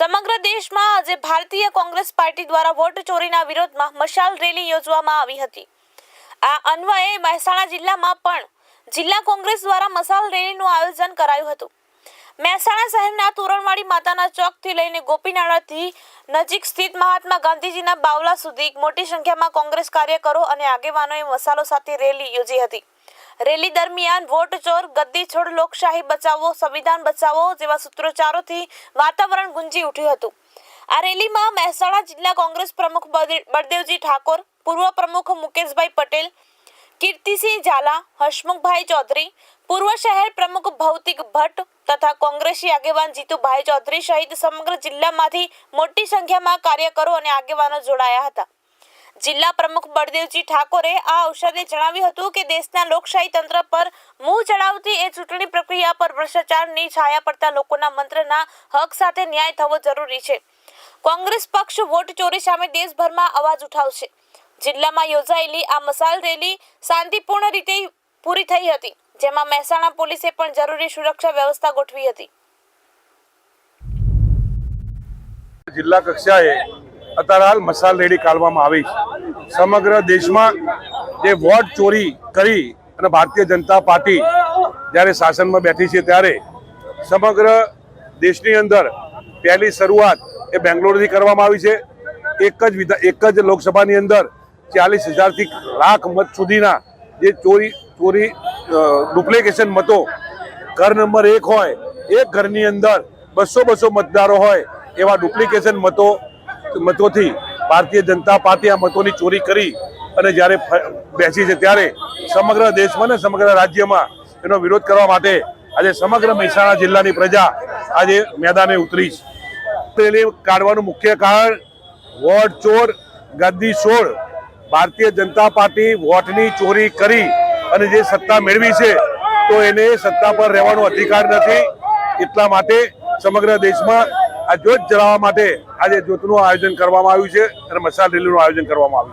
સમગ્ર દેશમાં આજે ભારતીય કોંગ્રેસ પાર્ટી દ્વારા વોટ ચોરીના વિરોધમાં મશાલ રેલી યોજવામાં આવી હતી. આ અન્વયે મહેસાણા જિલ્લામાં પણ જિલ્લા કોંગ્રેસ દ્વારા મશાલ રેલીનું આયોજન કરાયું હતું. મહેસાણા શહેરના તોરણવાડી માતાના ચોકથી લઈને ગોપીનાળાથી નજીક સ્થિત મહાત્મા ગાંધીજીના બાવલા સુધી મોટી સંખ્યામાં કોંગ્રેસ કાર્યકરો અને આગેવાનોએ મસાલો સાથે રેલી યોજી હતી. રેલી દરમિયાન વોટ ચોર, ગદ્દી છોડ, લોકશાહી બચાવો, સંવિધાન બચાવો જેવા સૂત્રોચ્ચારોથી વાતાવરણ ગુંજી ઉઠ્યું હતું. આ રેલીમાં મહેસાણા જિલ્લા કોંગ્રેસ પ્રમુખ બળદે- બળદેવજી ઠાકોર, પૂર્વ પ્રમુખ મુકેશભાઈ પટેલ, કીર્તિસિંહ ઝાલા હસમુખભાઈ ચૌધરી, પૂર્વ શહેર પ્રમુખ ભૌતિક ભટ્ટ તથા કોંગ્રેસી આગેવાન જીતુભાઈ ચૌધરી સહિત સમગ્ર જિલ્લામાંથી મોટી સંખ્યામાં કાર્યકરો અને આગેવાનો જોડાયા હતા. જિલ્લા પ્રમુખ બળદેવજી ઠાકોરે આ અવસરે જણાવ્યું હતું કે દેશના લોકશાહી તંત્ર પર મુંહ ચડાવતી એ ચૂંટણી પ્રક્રિયા પર ભ્રષ્ટાચારની છાયા પડતા લોકોના મંત્રના હક સાથે ન્યાય થવો જરૂરી છે. કોંગ્રેસ પક્ષ વોટ ચોરી સામે દેશભરમાં અવાજ ઉઠાવશે. જિલ્લામાં યોજાયેલી આ મસાલ રેલી શાંતિપૂર્ણ રીતે પૂરી થઈ હતી, જેમાં મહેસાણા પોલીસે પણ જરૂરી સુરક્ષા વ્યવસ્થા ગોઠવી હતી. જિલ્લા કક્ષાએ અત્યારે હાલ મસાલ રેડી કાઢવામાં આવી છે. સમગ્ર દેશમાં જે વોટ ચોરી કરી અને ભારતીય જનતા પાર્ટી જ્યારે શાસનમાં બેઠી છે ત્યારે સમગ્ર દેશની અંદર પહેલી શરૂઆત એ બેંગ્લોરથી કરવામાં આવી છે. એક જ વિધા, એક જ લોકસભાની અંદર ચાલીસ હજારથી લાખ મત સુધીના જે ચોરી ચોરી ડુપ્લિકેશન મતો ઘર નંબર એક હોય, એક ઘરની અંદર બસો બસો મતદારો હોય એવા ડુપ્લિકેશન મતો મતોથી ભારતીય જનતા પાર્ટી આ મતોની ચોરી કરી અને જ્યારે બેસી છે ત્યારે સમગ્ર દેશમાં ને સમગ્ર રાજ્યમાં એનો વિરોધ કરવા માટે આજે સમગ્ર મહેસાણા જિલ્લાની પ્રજા આજે મેદાને ઉતરી છે. એને કાઢવાનું મુખ્ય કારણ વોટ ચોર ગદ્દી છોડ ભારતીય જનતા પાર્ટી વોટની ચોરી કરી અને જે સત્તા મેળવી છે તો એને સત્તા પર રહેવાનો અધિકાર નથી. એટલા માટે સમગ્ર દેશમાં આ જ્યોત જલાવવા માટે આજે જોતનું આયોજન કરવામાં આવ્યું છે અને મસાલ રેલીનું આયોજન કરવામાં આવ્યું છે.